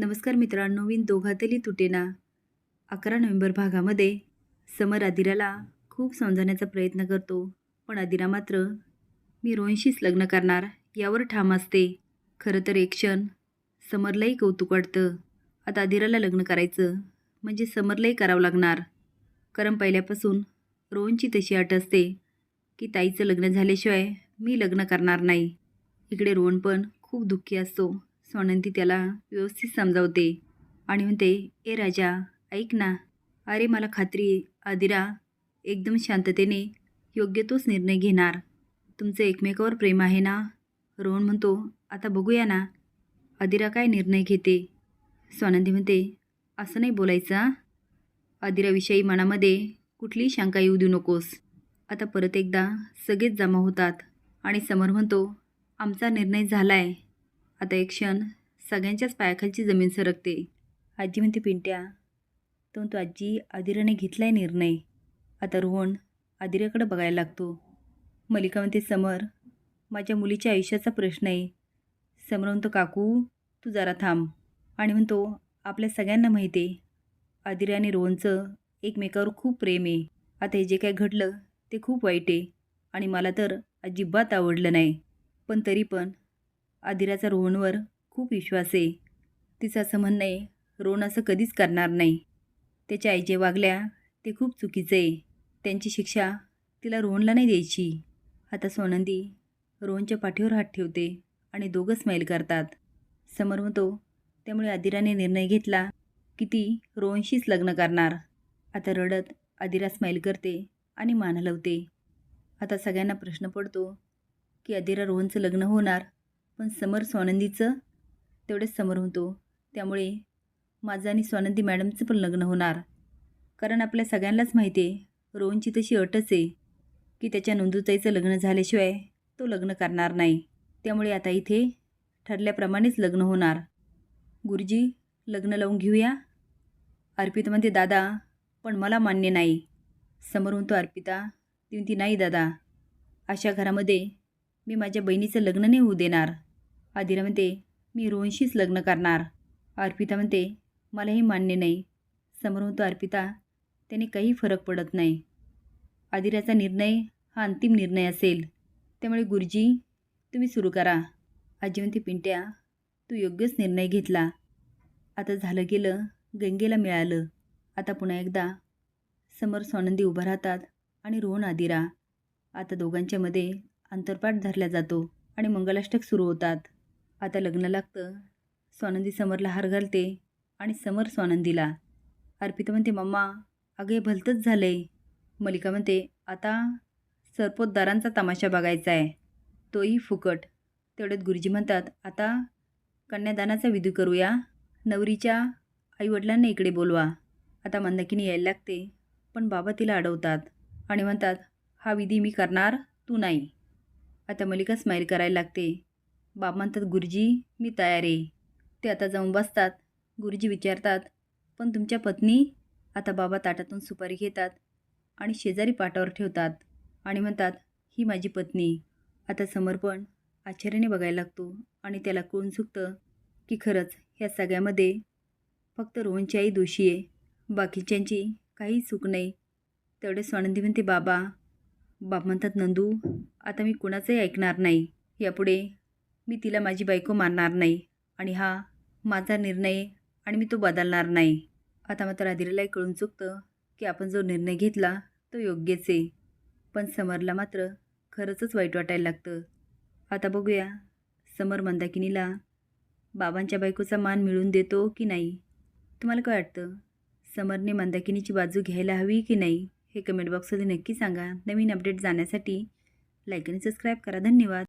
नमस्कार मित्रांनो विन दोघातली तुटेना अकरा नोव्हेंबर भागामध्ये समर आदिराला खूप समजावण्याचा प्रयत्न करतो पण आदिरा मात्र मी रोहनशीच लग्न करणार यावर ठाम असते. खरं तर एक क्षण समरलाही कौतुक वाटतं. आता आदिराला लग्न करायचं म्हणजे समरलाही करावं लागणार. कारण पहिल्यापासून रोहनची तशी अट असते की ताईचं लग्न झाल्याशिवाय मी लग्न करणार नाही. इकडे रोहन पण खूप दुःखी असतो. सोनंती त्याला व्यवस्थित समजावते. आणि म्हणते ए राजा ऐक ना. अरे मला खात्री आहे. आदिरा एकदम शांततेने योग्य तोच निर्णय घेणार. तुमचं एकमेकावर प्रेम आहे ना? रोहन म्हणतो आता बघूया ना. आदिरा काय निर्णय घेते? स्वानंदी म्हणते असं नाही बोलायचं आदिराविषयी मनामध्ये कुठलीही शंका येऊ देऊ नकोस. आता परत एकदा सगळेच जमा होतात. आणि समर म्हणतो आमचा निर्णय झाला आहे आता एक क्षण सगळ्यांच्याच पायाखालची जमीन सरकते. आजी म्हणते पिंट्या तो तो आजी आदिराने घेतला आहे निर्णय. आता रोहन आदिराकडे बघायला लागतो. मलिका म्हणते समर माझ्या मुलीच्या आयुष्याचा प्रश्न आहे. समर म्हणतो काकू तू जरा थांब. आणि म्हणतो आपल्या सगळ्यांना माहिती आहे आदिरा आणि रोहनचं एकमेकावर खूप प्रेम आहे. आता हे जे काय घडलं ते खूप वाईट आहे. आणि मला तर अजिबात आवडलं नाही. पण तरी पण आदिराचा रोहनवर खूप विश्वास आहे. तिचं असं म्हणणं आहे रोहन असं कधीच करणार नाही. त्याच्या आई जे वागल्या ते खूप चुकीचं आहे. त्यांची शिक्षा तिला रोहनला नाही द्यायची. आता सोनंदी रोहनच्या पाठीवर हात ठेवते आणि दोघं स्माईल करतात. समोर म्हणतो त्यामुळे आदिराने निर्णय घेतला की ती रोहनशीच लग्न करणार. आता रडत आदिरा स्माईल करते आणि मान हलवते. आता सगळ्यांना प्रश्न पडतो की आदिरा रोहनचं लग्न होणार पण समर स्वानंदीचं तेवढेच समोर होतो. त्यामुळे माझं आणि स्वानंदी मॅडमचं पण लग्न होणार. कारण आपल्या सगळ्यांनाच माहिती आहे रोहनची तशी अटच आहे की त्याच्या नोंदूताईचं लग्न झाल्याशिवाय तो लग्न करणार नाही. त्यामुळे आता इथे ठरल्याप्रमाणेच लग्न होणार. गुरुजी लग्न लावून घेऊया. अर्पिता म्हणते दादा पण मला मान्य नाही. समोर म्हणतो अर्पिता ती म्हणती नाही दादा. अशा घरामध्ये मी माझ्या बहिणीचं लग्न नाही होऊ देणार. आदिरा म्हणते मी रोहनशीच लग्न करणार. अर्पिता म्हणते मलाही मान्य नाही. समोर म्हणतो अर्पिता त्याने काही फरक पडत नाही. आदिराचा निर्णय हा अंतिम निर्णय असेल. त्यामुळे गुरुजी तुम्ही सुरू करा. आजी म्हणते पिंट्या तू योग्यच निर्णय घेतला. आता झालं गेलं गंगेला मिळालं. आता पुन्हा एकदा. समोर सोनंदी उभं राहतात आणि रोहन आदिरा. आता दोघांच्यामध्ये अंतरपाठ धरला जातो आणि मंगलाष्टक सुरू होतात. आता लग्न लागतं. स्वानंदी समरला हार घालते आणि समर स्वानंदीला. अर्पिता म्हणते मम्मा अगं हे भलतंच झालं आहे मलिका म्हणते आता सरपोतदारांचा तमाशा बघायचा आहे तोही फुकट. तेवढ्यात गुरुजी म्हणतात आता कन्यादानाचा विधी करूया. नवरीच्या आईवडिलांना इकडे बोलवा. आता मंदाकिनी यायला लागते पण बाबा तिला अडवतात आणि म्हणतात हा विधी मी करणार तू नाही. आता मलिका स्माईल करायला लागते. बाप म्हणतात गुरुजी मी तयार आहे. ते आता जाऊन बसतात. गुरुजी विचारतात पण तुमच्या पत्नी? आता बाबा ताटातून सुपारी घेतात आणि शेजारी पाटावर ठेवतात आणि म्हणतात ही माझी पत्नी. आता समर्पण आश्चर्याने बघायला लागतो आणि त्याला कळून चुकतं की खरंच ह्या सगळ्यामध्ये फक्त रोहनची आई दोषी आहे. बाकीच्यांची काही चूक नाही. तेवढे स्वानंदी म्हणते बाबा. बाप म्हणतात नंदू आता मी कुणाचंही ऐकणार नाही. यापुढे मी तिला माझी बायको मानणार नाही आणि हा माझा निर्णय आणि मी तो बदलणार नाही. आता मात्र आदिरालाही कळून चुकतं की आपण जो निर्णय घेतला तो योग्यच आहे. पण समरला मात्र खरंचच वाईट वाटायला लागतं. आता बघूया समर मंदाकिनीला बाबांच्या बायकोचा मान मिळवून देतो की नाही? तुम्हाला काय वाटतं? समरने मंदाकिनीची बाजू घ्यायला हवी की नाही? हे कमेंट बॉक्समध्ये नक्की सांगा. नवीन अपडेट जाण्यासाठी लाईक आणि सबस्क्राईब करा. धन्यवाद.